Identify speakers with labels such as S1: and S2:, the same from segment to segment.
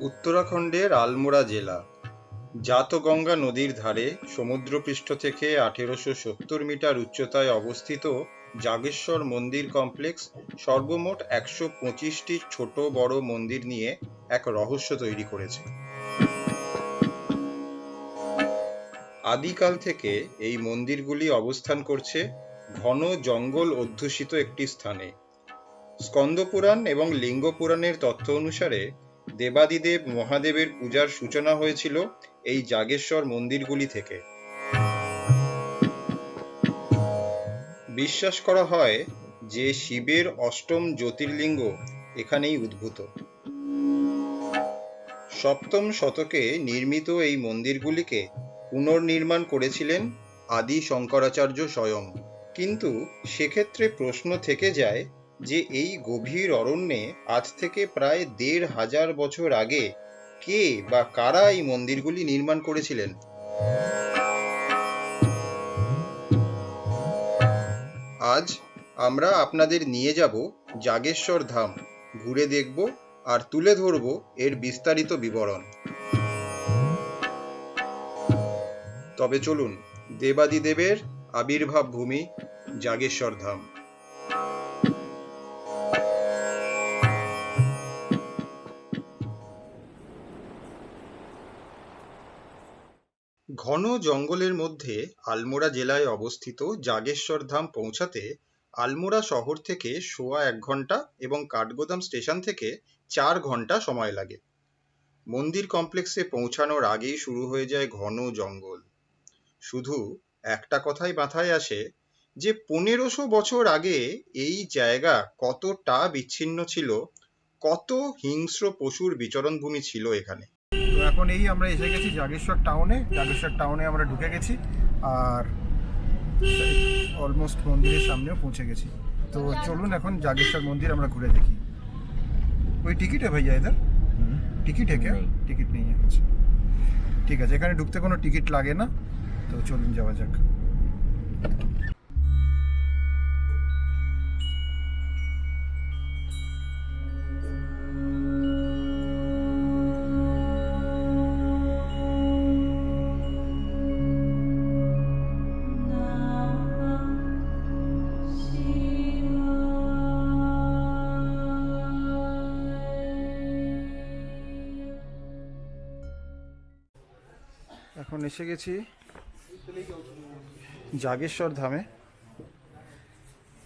S1: উত্তরাখণ্ডের আলমোড়া জেলা। জাতগঙ্গা নদীর ধারে সমুদ্রপৃষ্ঠ থেকে আঠেরোশো সত্তর মিটার উচ্চতায় অবস্থিত জাগেশ্বর মন্দির কমপ্লেক্স সর্বমোট একশো পঁচিশটি ছোট বড় মন্দির নিয়ে এক রহস্য তৈরি করেছে। আদিকাল থেকে এই মন্দিরগুলি অবস্থান করছে ঘন জঙ্গল অধ্যুষিত একটি স্থানে। স্কন্দপুরাণ এবং লিঙ্গ পুরাণের তথ্য অনুসারে দেবাদিদেব মহাদেবের পূজার সূচনা হয়েছিল এই জাগেশ্বর মন্দিরগুলি থেকে। বিশ্বাস করা হয় যে শিবের অষ্টম জ্যোতির্লিঙ্গ এখানেই উদ্ভূত। সপ্তম শতকে নির্মিত এই মন্দিরগুলিকে পুনর্নির্মাণ করেছিলেন আদি শঙ্করাচার্য স্বয়ং। কিন্তু সেক্ষেত্রে প্রশ্ন থেকে যায় যে এই গভীর অরণ্যে আজ থেকে প্রায় দেড় হাজার বছর আগে কে বা কারা এই মন্দিরগুলি নির্মাণ করেছিলেন? আজ আমরা আপনাদের নিয়ে যাব জাগেশ্বর ধাম, ঘুরে দেখব আর তুলে ধরব এর বিস্তারিত বিবরণ। তবে চলুন, দেবাদিদেবের আবির্ভাব ভূমি জাগেশ্বর ধাম। ঘন জঙ্গলের মধ্যে আলমোড়া জেলায় অবস্থিত জাগেশ্বর ধাম পৌঁছাতে আলমোড়া শহর থেকে সোয়া এক ঘণ্টা এবং কাঠগোদাম স্টেশন থেকে চার ঘণ্টা সময় লাগে। মন্দির কমপ্লেক্সে পৌঁছানোর আগেই শুরু হয়ে যায় ঘন জঙ্গল। শুধু একটা কথাই মাথায় আসে যে, পনেরোশো বছর আগে এই জায়গা কতটা বিচ্ছিন্ন ছিল, কত হিংস্র পশুর বিচরণ ভূমি ছিল এখানে।
S2: এখন এই আমরা এসে গেছি জাগেশ্বর টাউনে জাগেশ্বর টাউনে আমরা ঢুকে গেছি আর অলমোস্ট মন্দিরের সামনেও পৌঁছে গেছি। তো চলুন এখন জাগেশ্বর মন্দির আমরা ঘুরে দেখি। ওই টিকিট হ্যাঁ ভাইয়া এদের? টিকিট হ্যাঁ টিকিট নিয়ে আচ্ছা। ঠিক আছে এখানে ঢুকতে কোনো টিকিট লাগে না। তো চলুন যাওয়া যাক। এখন এসে গেছি জাগেশ্বর ধামে।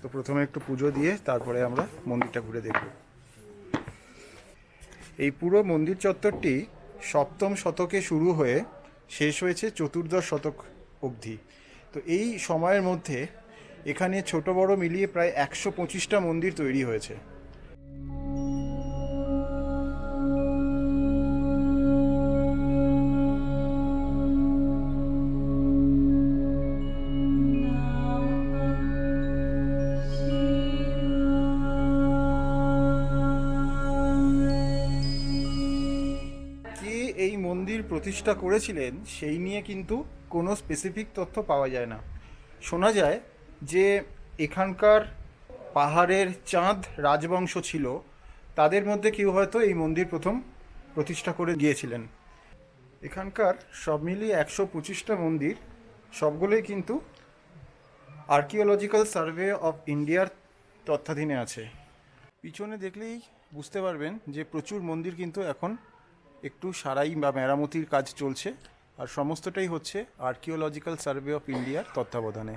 S2: তো প্রথমে একটু পুজো দিয়ে তারপরে আমরা মন্দিরটা ঘুরে দেখব। এই পুরো মন্দির চত্বরটি সপ্তম শতকে শুরু হয়ে শেষ হয়েছে চতুর্দশ শতক অবধি। তো এই সময়ের মধ্যে এখানে ছোট বড় মিলিয়ে প্রায় একশো পঁচিশটা মন্দির তৈরি হয়েছে। প্রতিষ্ঠা করেছিলেন, সেই নিয়ে কিন্তু কোনো স্পেসিফিক তথ্য পাওয়া যায় না। শোনা যায় যে এখানকার পাহাড়ের চাঁদ রাজবংশ ছিল, তাদের মধ্যে কেউ হয়তো এই মন্দির প্রথম প্রতিষ্ঠা করে গিয়েছিলেন। এখানকার সব মিলিয়ে একশো পঁচিশটা মন্দির, সবগুলোই কিন্তু আর্কিওলজিক্যাল সার্ভে অফ ইন্ডিয়ার তত্ত্বাধীনে আছে। পিছনে দেখলেই বুঝতে পারবেন যে প্রচুর মন্দির কিন্তু এখন একটু সারাই বা মেরামতির কাজ চলছে, আর সমস্তটাই হচ্ছে আর্কিওলজিক্যাল সার্ভে অফ ইন্ডিয়ার তত্ত্বাবধানে।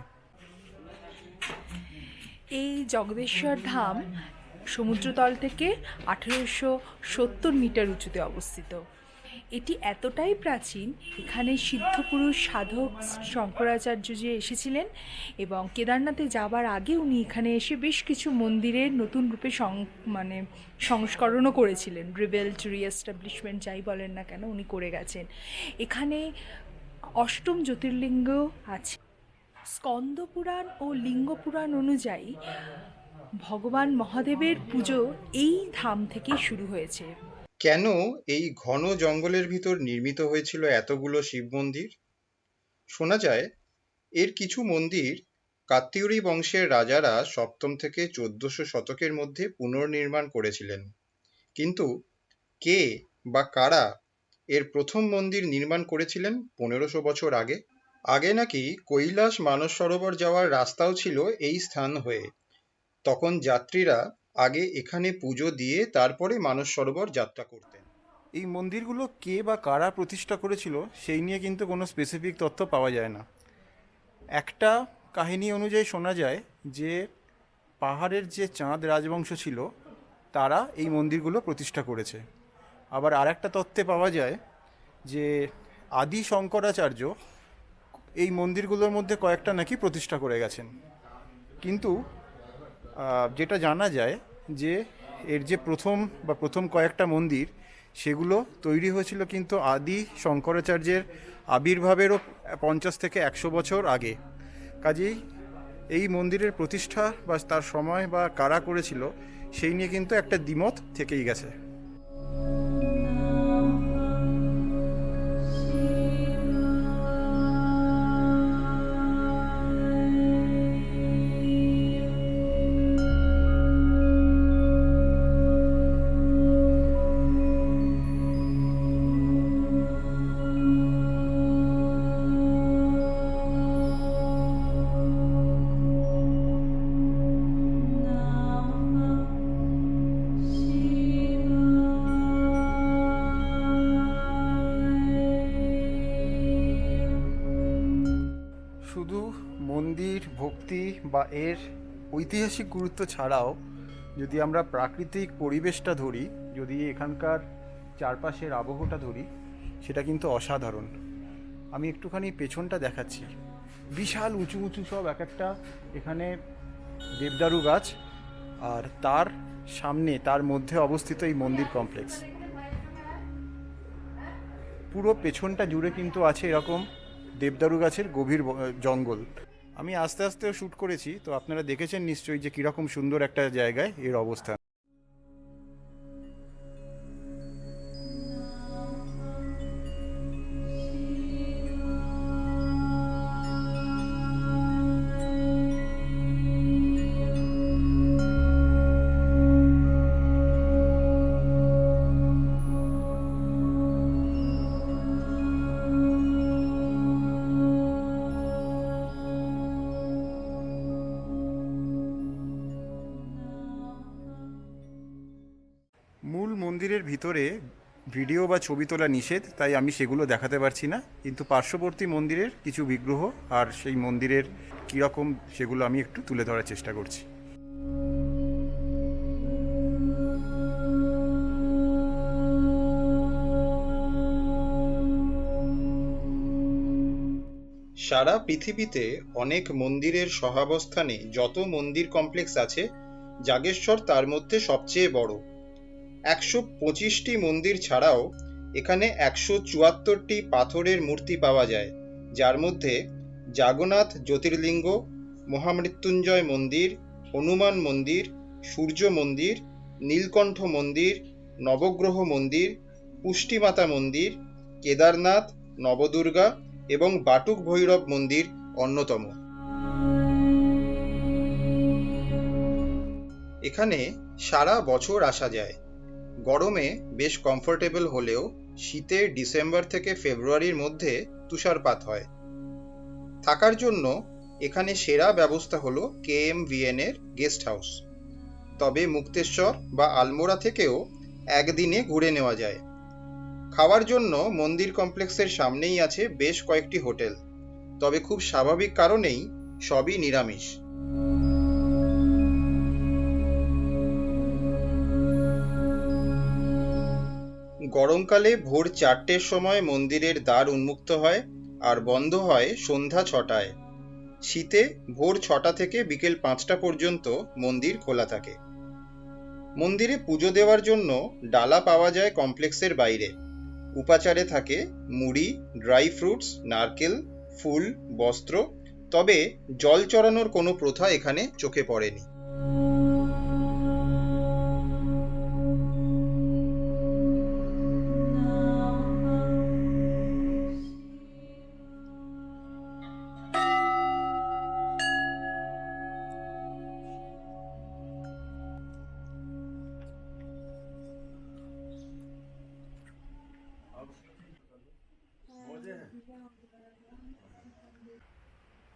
S3: এই জগদেশ্বর ধাম সমুদ্রতল থেকে আঠেরোশো সত্তর মিটার উঁচুতে অবস্থিত। এটি এতটাই প্রাচীন, এখানে সিদ্ধপুরুষ সাধক শঙ্করাচার্য যে এসেছিলেন এবং কেদারনাথে যাবার আগে উনি এখানে এসে বেশ কিছু মন্দিরের নতুন রূপে সং মানে সংস্করণও করেছিলেন। রিবেল্ট রিএস্টাবলিশমেন্ট যাই বলেন না কেন উনি করে গেছেন। এখানে অষ্টম জ্যোতির্লিঙ্গ আছে। স্কন্দপুরাণ ও লিঙ্গপুরাণ অনুযায়ী ভগবান মহাদেবের পুজো এই ধাম থেকেই শুরু হয়েছে।
S1: কেন এই ঘন জঙ্গলের ভিতর নির্মিত হয়েছিল এতগুলো শিব মন্দির? শোনা যায়, এর কিছু মন্দির কাত্তিয়রী বংশের রাজারা সপ্তম থেকে চোদ্দশো শতকের মধ্যে পুনর্নির্মাণ করেছিলেন। কিন্তু কে বা কারা এর প্রথম মন্দির নির্মাণ করেছিলেন পনেরোশো বছর আগে? আগে নাকি কৈলাস মানস সরোবর যাওয়ার রাস্তাও ছিল এই স্থান হয়ে। তখন যাত্রীরা আগে এখানে পুজো দিয়ে তারপরে মানস সরোবর যাত্রা করতেন।
S2: এই মন্দিরগুলো কে বা কারা প্রতিষ্ঠা করেছিল সেই নিয়ে কিন্তু কোনো স্পেসিফিক তথ্য পাওয়া যায় না। একটা কাহিনী অনুযায়ী শোনা যায় যে পাহাড়ের যে চাঁদ রাজবংশ ছিল, তারা এই মন্দিরগুলো প্রতিষ্ঠা করেছে। আবার আরেকটা তথ্যে পাওয়া যায় যে আদি শঙ্করাচার্য এই মন্দিরগুলোর মধ্যে কয়েকটা নাকি প্রতিষ্ঠা করে গেছেন। কিন্তু যেটা জানা যায় যে এর যে প্রথম বা প্রথম কয়েকটা মন্দির, সেগুলো তৈরি হয়েছিল কিন্তু আদি শঙ্করাচার্যের আবির্ভাবেরও পঞ্চাশ থেকে একশো বছর আগে। কাজেই এই মন্দিরের প্রতিষ্ঠা বা তার সময় বা কারা করেছিল, সেই নিয়ে কিন্তু একটা দ্বিমত থেকেই গেছে। শুধু মন্দির, ভক্তি বা এর ঐতিহাসিক গুরুত্ব ছাড়াও যদি আমরা প্রাকৃতিক পরিবেশটা ধরি, যদি এখানকার চারপাশের আবহটা ধরি, সেটা কিন্তু অসাধারণ। আমি একটুখানি পেছনটা দেখাচ্ছি। বিশাল, উঁচু উঁচু সব এক একটা এখানে দেবদারু গাছ আর তার সামনে, তার মধ্যে অবস্থিত এই মন্দির কমপ্লেক্স। পুরো পেছনটা জুড়ে কিন্তু আছে এরকম দেবদারু গাছের গভীর জঙ্গল। আমি আস্তে আস্তেও শ্যুট করেছি, তো আপনারা দেখেছেন নিশ্চয়ই যে কীরকম সুন্দর একটা জায়গায় এর অবস্থান। মন্দিরের ভিতরে ভিডিও বা ছবি তোলা নিষেধ, তাই আমি সেগুলো দেখাতে পারছি না। কিন্তু পার্শ্ববর্তী মন্দিরের কিছু বিগ্রহ আর সেই মন্দিরের কীরকম সেগুলো আমি একটু তুলে ধরার চেষ্টা করছি।
S1: সারা পৃথিবীতে অনেক মন্দিরের সহাবস্থানে যত মন্দির কমপ্লেক্স আছে, জাগেশ্বর তার মধ্যে সবচেয়ে বড়। একশো পঁচিশটি মন্দির ছাড়াও এখানে একশো চুয়াত্তরটি পাথরের মূর্তি পাওয়া যায়, যার মধ্যে জাগন্নাথ জ্যোতির্লিঙ্গ, মহামৃত্যুঞ্জয় মন্দির, হনুমান মন্দির, সূর্য মন্দির, নীলকণ্ঠ মন্দির, নবগ্রহ মন্দির, পুষ্টিমাতা মন্দির, কেদারনাথ, নবদুর্গা এবং বাটুক ভৈরব মন্দির অন্যতম। এখানে সারা বছর আসা যায়। গরমে বেশ কমফোর্টেবল হলেও শীতে ডিসেম্বর থেকে ফেব্রুয়ারির মধ্যে তুষারপাত হয়। থাকার জন্য এখানে সেরা ব্যবস্থা হলো কে এম এর গেস্ট হাউস। তবে মুক্তেশ্বর বা আলমোড়া থেকেও একদিনে ঘুরে নেওয়া যায়। খাওয়ার জন্য মন্দির কমপ্লেক্সের সামনেই আছে বেশ কয়েকটি হোটেল। তবে খুব স্বাভাবিক কারণেই সবই নিরামিষ। গরমকালে ভোর চারটের সময় মন্দিরের দ্বার উন্মুক্ত হয় আর বন্ধ হয় সন্ধ্যা ছটায়। শীতে ভোর ছটা থেকে বিকেল পাঁচটা পর্যন্ত মন্দির খোলা থাকে। মন্দিরে পুজো দেওয়ার জন্য ডালা পাওয়া যায় কমপ্লেক্সের বাইরে। উপাচারে থাকে মুড়ি, ড্রাই ফ্রুটস, নারকেল, ফুল, বস্ত্র, তবে জল চড়ানোর কোনো প্রথা এখানে চোখে পড়েনি।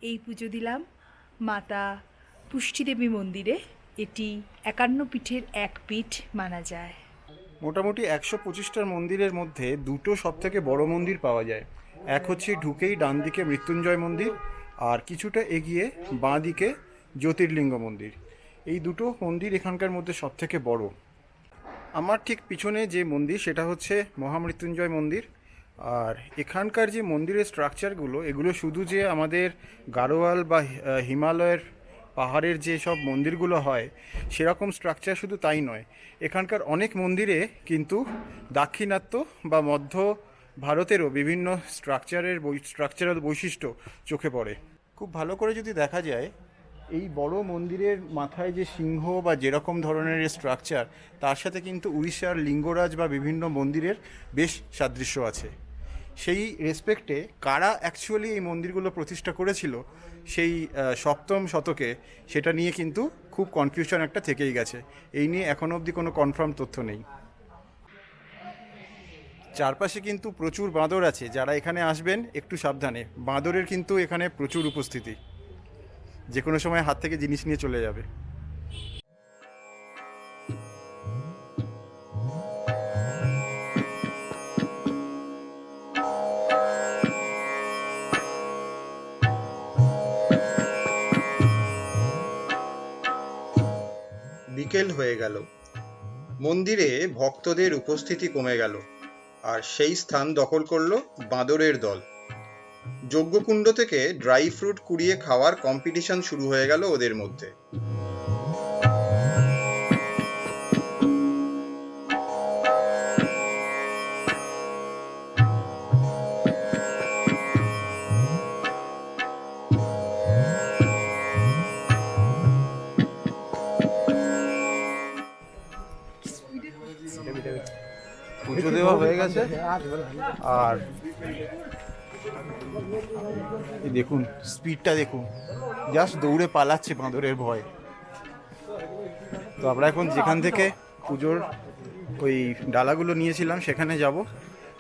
S3: এই পুজো দিলাম মাতা পুষ্টিদেবী মন্দিরে। এটি একান্ন পীঠের এক পীঠ মানা যায়।
S2: মোটামুটি একশো পঁচিশটার মন্দিরের মধ্যে দুটো সব থেকে বড় মন্দির পাওয়া যায়। এক হচ্ছে ঢুকেই ডান দিকে মৃত্যুঞ্জয় মন্দির আর কিছুটা এগিয়ে বাঁ দিকে জ্যোতির্লিঙ্গ মন্দির। এই দুটো মন্দির এখানকার মধ্যে সব থেকে বড়। আমার ঠিক পিছনে যে মন্দির সেটা হচ্ছে মহামৃত্যুঞ্জয় মন্দির। আর এখানকার যে মন্দিরের স্ট্রাকচারগুলো এগুলো শুধু যে আমাদের গারোয়াল বা হিমালয়ের পাহাড়ের যে সব মন্দিরগুলো হয়, সেরকম স্ট্রাকচার শুধু তাই নয়। এখানকার অনেক মন্দিরে কিন্তু দাক্ষিণাত্য বা মধ্য ভারতেরও বিভিন্ন স্ট্রাকচারের স্ট্রাকচারাল বৈশিষ্ট্য চোখে পড়ে। খুব ভালো করে যদি দেখা যায়, এই বড় মন্দিরের মাথায় যে সিংহ বা যেরকম ধরনের স্ট্রাকচার তার সাথে কিন্তু উড়িষ্যার লিঙ্গরাজ বা বিভিন্ন মন্দিরের বেশ সাদৃশ্য আছে। সেই রেসপেক্টে কারা অ্যাকচুয়ালি এই মন্দিরগুলো প্রতিষ্ঠা করেছিল, সেই সপ্তম শতকে সেটা নিয়ে কিন্তু খুব কনফিউশন একটা থেকেই গেছে। এই নিয়ে এখনও অবধি কোনো কনফার্ম তথ্য নেই। চারপাশে কিন্তু প্রচুর বাঁদর আছে, যারা এখানে আসবেন একটু সাবধানে। বাঁদরের কিন্তু এখানে প্রচুর উপস্থিতি। যে কোনো সময় হাত থেকে জিনিস নিয়ে চলে যাবে।
S1: বিকেল হয়ে গেল। মন্দিরে ভক্তদের উপস্থিতি কমে গেল, আর সেই স্থান দখল করল বাঁদরের দল। যজ্ঞকুণ্ড থেকে ড্রাই ফ্রুট কুড়িয়ে খাওয়ার কম্পিটিশন শুরু হয়ে গেল ওদের মধ্যে।
S2: গেছে আর দেখুন স্পিডটা দেখুন। জাস্ট দৌড়ে পালাচ্ছে বাঁদরের ভয়। তো আমরা এখন যেখান থেকে পুজোর ওই ডালাগুলো নিয়েছিলাম, সেখানে যাব।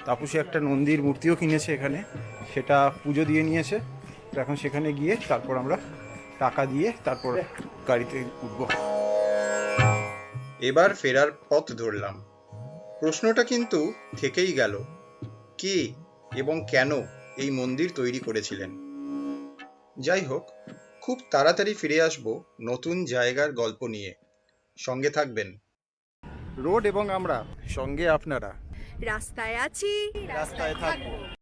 S2: তাপসে একটা নন্দীর মূর্তিও কিনেছে এখানে। সেটা পুজো দিয়ে নিয়েছে। তো এখন সেখানে গিয়ে তারপর আমরা টাকা দিয়ে তারপর গাড়িতে উঠবো।
S1: এবার ফেরার পথ ধরলাম। প্রশ্নটা কিন্তু থেকেই গেল। কে এবং কেন এই মন্দির তৈরি করেছিলেন? যাই হোক খুব তাড়াতাড়ি ফিরে আসব নতুন জায়গার গল্প নিয়ে। সঙ্গে থাকবেন।
S2: রোড এবং আমরা সঙ্গে আপনারা।
S3: রাস্তায় আছি।
S2: রাস্তায় থাকব।